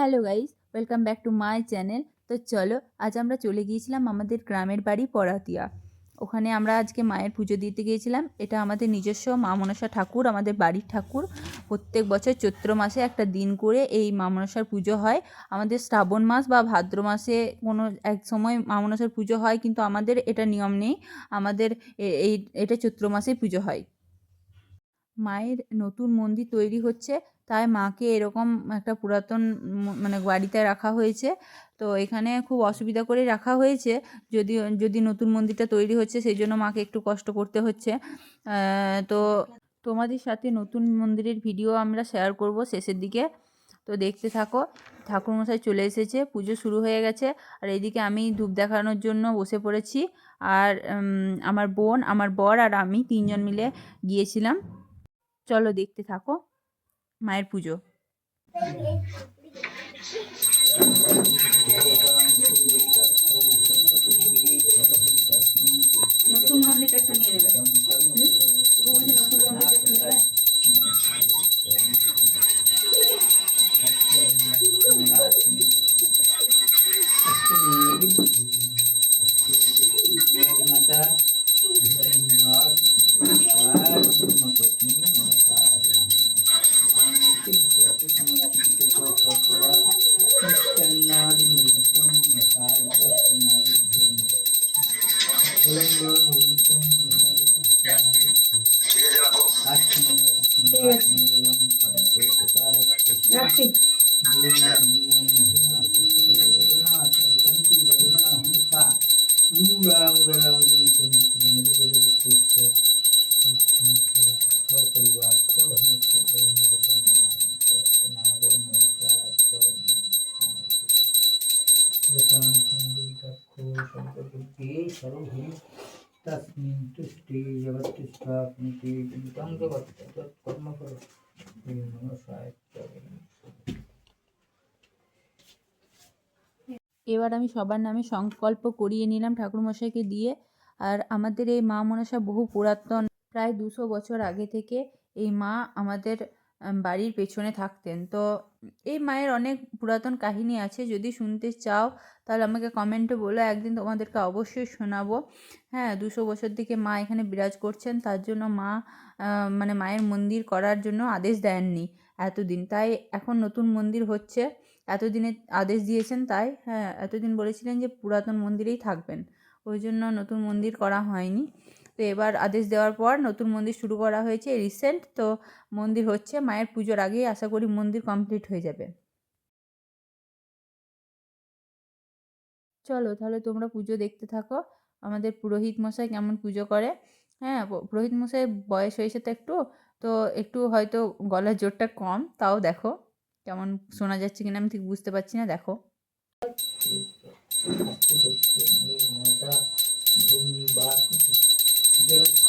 Hello guys, welcome back to my channel. তো চলো, আজ আমরা চলে গিয়েছিলাম আমাদের গ্রামের বাড়ি পরাতিয়া ওখানে আমরা আজকে মায়ের পুজো দিতে গিয়েছিলাম। এটা আমাদের নিজস্ব মা মনসা ঠাকুর, আমাদের বাড়ির ঠাকুর। প্রত্যেক বছর চৈত্র মাসে একটা দিন করে এই মা মনসার পুজো হয়। আমাদের শ্রাবণ মাস বা ভাদ্র মাসে কোনো এক সময় মা মনসার পুজো হয়, কিন্তু আমাদের এটা নিয়ম নেই। আমাদের এই, এটা চৈত্র মাসেই পুজো হয়। মায়ের নতুন মন্দির তৈরি হচ্ছে। তাই মাকে এরকম একটা পুরাতন মানে বাড়িতে রাখা হয়েছে। তো এখানে খুব অসুবিধা করে রাখা হয়েছে। যদি যদি নতুন মন্দিরটা তৈরি হচ্ছে, সেই জন্য মাকে একটু কষ্ট করতে হচ্ছে। তো তোমাদের সাথে নতুন মন্দিরের ভিডিও আমরা শেয়ার করব শেষের দিকে। তো দেখতে থাকো, ঠাকুরমশাই চলে এসেছে, পুজো শুরু হয়ে গেছে। আর এইদিকে আমি ধূপ দেখানোর জন্য বসে পড়েছি। আর আমার বোন, আমার বর আর আমি তিনজন মিলে গিয়েছিলাম। চলো দেখতে থাকো। মায়ের পুজো। Gracias. এবার আমি সবার নামে সংকল্প করিয়ে নিলাম ঠাকুরমশাইকে দিয়ে। আর আমাদের এই মা মনসা বহু পুরাতন, প্রায় দুশো বছর আগে থেকে এই মা আমাদের বাড়ির পেছনে থাকতেন। তো এই মায়ের অনেক পুরাতন কাহিনী আছে, যদি শুনতে চাও তাহলে আমাকে কমেন্টে বলো, একদিন তোমাদেরকে অবশ্যই শোনাবো। হ্যাঁ দুশো বছর থেকে মা এখানে বিরাজ করছেন, তার জন্য মা মানে মায়ের মন্দির করার জন্য আদেশ দেননি এতদিন। তাই এখন নতুন মন্দির হচ্ছে, এতদিনে আদেশ দিয়েছেন তাই হ্যাঁ এতদিন বলেছিলেন যে পুরাতন মন্দিরেই থাকবেন। ওই জন্য নতুন মন্দির করা হয়নি। তো এবার আদেশ দেওয়ার পর নতুন মন্দির শুরু করা হয়েছে রিসেন্ট তো মন্দির হচ্ছে মায়ের পুজোর আগেই আশা করি মন্দির কমপ্লিট হয়ে যাবে। চলো তাহলে তোমরা পুজো দেখতে থাকো। আমাদের পুরোহিত মশাই কেমন পুজো করে। হ্যাঁ পুরোহিত মশাই বয়স হয়েছে তো একটু। তো একটু হয়তো গলার জোরটা কম, তাও দেখো কেমন শোনা যাচ্ছে কিনা আমি ঠিক বুঝতে পারছি না, দেখো। Obrigado.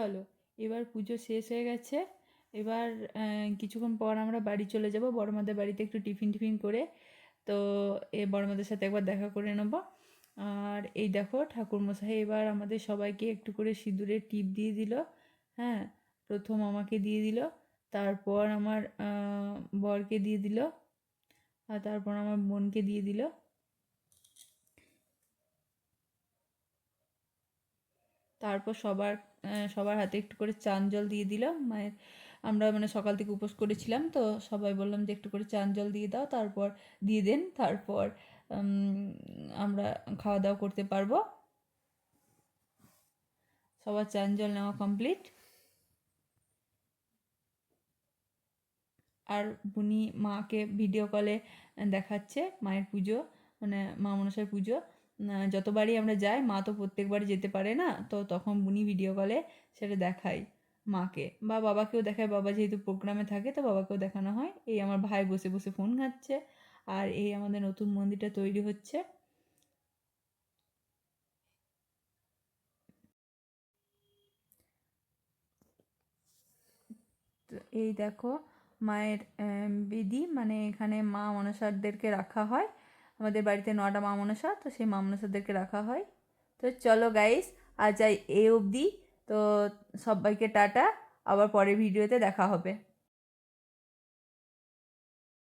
চলো, এবার পুজো শেষ হয়ে গেছে। এবার কিছুক্ষণ পর আমরা বাড়ি চলে যাব। বড়মাদের বাড়িতে একটু টিফিন টিফিন করে। তো এ বড়মাদের সাথে একবার দেখা করে নেব। আর এই দেখো, ঠাকুরমশাই এবার আমাদের সবাইকে একটু করে সিঁদুরের টিপ দিয়ে দিল। হ্যাঁ প্রথম আমাকে দিয়ে দিল। তারপর আমার বরকে দিয়ে দিল। আর তারপর আমার বোনকে দিয়ে দিল। তারপর সবার সবার হাতে একটু করে চান জল দিয়ে দিলাম। মায়ের আমরা মানে সকাল থেকে উপোস করেছিলাম, তো সবাই বললাম যে একটু করে চান জল দিয়ে দাও, তারপর দিয়ে দেন, তারপর আমরা খাওয়া দাওয়া করতে পারব। সবার চান জল নেওয়া কমপ্লিট আর উনি মাকে ভিডিও কলে দেখাচ্ছে, মায়ের পুজো মানে মা মনসার পুজো। যতবারই আমরা যাই, মা তো প্রত্যেকবার যেতে পারে না, তো তখন উনি ভিডিও কলে সেটা দেখায় মাকে। বা বাবাকেও দেখায়, বাবা যেহেতু প্রোগ্রামে থাকে, তো বাবাকেও দেখানো হয়। এই আমার ভাই বসে বসে ফোন ঘাঁটছে। আর এই আমাদের নতুন মন্দিরটা তৈরি হচ্ছে। এই দেখো, মায়ের বেদি মানে এখানে মা মনসারদেরকে রাখা হয়। আমাদের বাড়িতে নটা মা মনসা তো সেই মা মনসাদেরকে রাখা হয়। তো চলো গাইস আজ এই অবধি। তো সবাইকে টাটা, আবার পরের ভিডিওতে দেখা হবে।